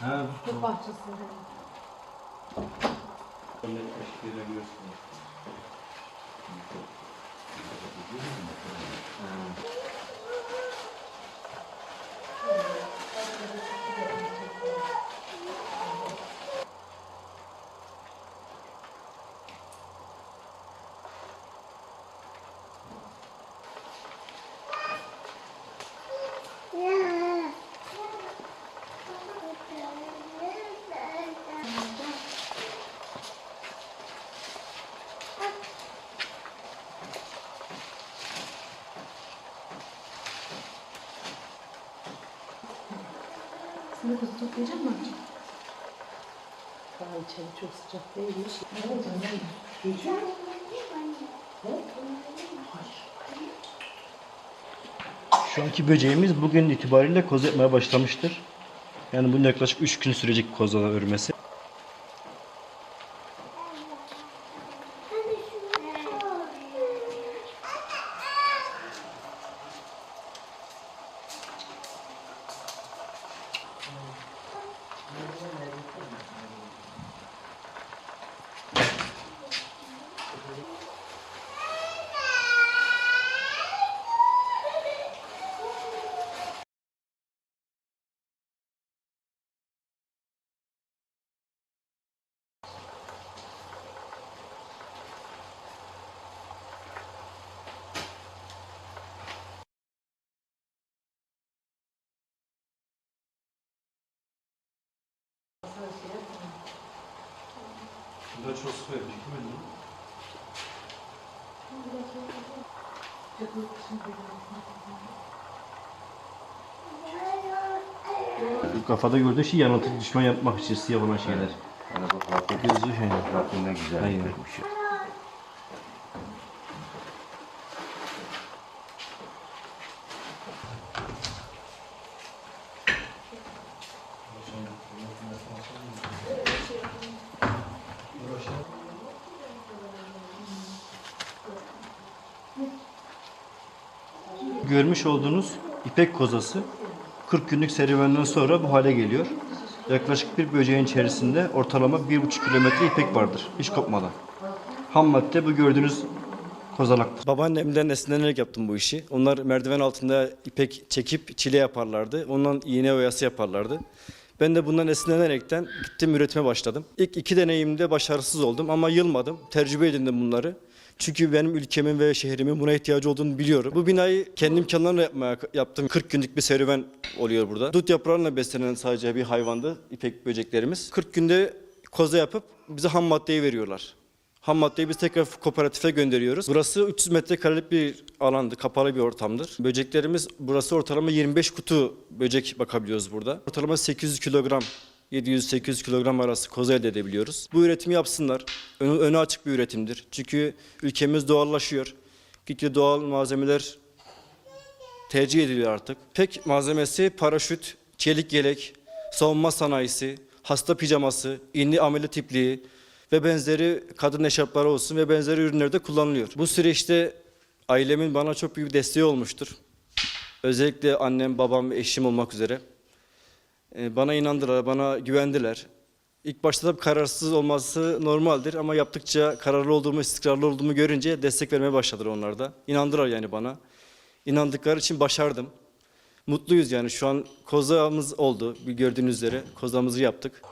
Ha, Bu bahçesinde. Sen de kuzu toplayacak mısın? Daha içeri çok sıcak değilmiş. Şu anki böceğimiz bugün itibariyle koz etmeye başlamıştır. Yani bunun yaklaşık 3 gün sürecek koza örmesi. Burada çok su vermiş. Bu kafada gördüğü şey yanıltıcı düşman yapmak için siyah olan şeyler. Yani bu farklı Gözlü şey. farklı ne güzel Aynen. Görmüş olduğunuz ipek kozası 40 günlük serüvenden sonra bu hale geliyor. Yaklaşık bir böceğin içerisinde ortalama 1,5 kilometre ipek vardır hiç kopmadan. Ham madde bu gördüğünüz kozalaktır. Babaannemden esinlenerek yaptım bu işi. Onlar merdiven altında ipek çekip çile yaparlardı. Ondan iğne oyası yaparlardı. Ben de bundan esinlenerekten gittim üretime başladım. İlk iki deneyimde başarısız oldum ama yılmadım. Tecrübe edindim bunları. Çünkü benim ülkemin ve şehrimin buna ihtiyacı olduğunu biliyorum. Bu binayı kendi imkanlarımla yapmaya yaptım. 40 günlük bir serüven oluyor burada. Dut yaprağıyla beslenen sadece bir hayvandı ipek böceklerimiz. 40 günde koza yapıp bize ham maddeyi veriyorlar. Ham maddeyi biz tekrar kooperatife gönderiyoruz. Burası 300 metrekarelik bir alandı, kapalı bir ortamdır. Böceklerimiz burası ortalama 25 kutu böcek bakabiliyoruz burada. Ortalama 800 kilogram 700-800 kilogram arası koza elde edebiliyoruz. Bu üretimi yapsınlar. Önü, önü açık bir üretimdir. Çünkü ülkemiz doğallaşıyor. Gitgide doğal malzemeler tercih ediliyor artık. Pek malzemesi paraşüt, çelik yelek, savunma sanayisi, hasta pijaması, inni ameliyat ipliği ve benzeri kadın eşarpları olsun ve benzeri ürünlerde kullanılıyor. Bu süreçte ailemin bana çok büyük desteği olmuştur. Özellikle annem, babam ve eşim olmak üzere. Ee, Bana inandılar, bana güvendiler. İlk başta da kararsız olması normaldir ama yaptıkça kararlı olduğumu, istikrarlı olduğumu görünce destek vermeye başladılar onlar da. İnandılar yani bana. İnandıkları için başardım. Mutluyuz yani şu an kozamız oldu. Gördüğünüz üzere kozamızı yaptık.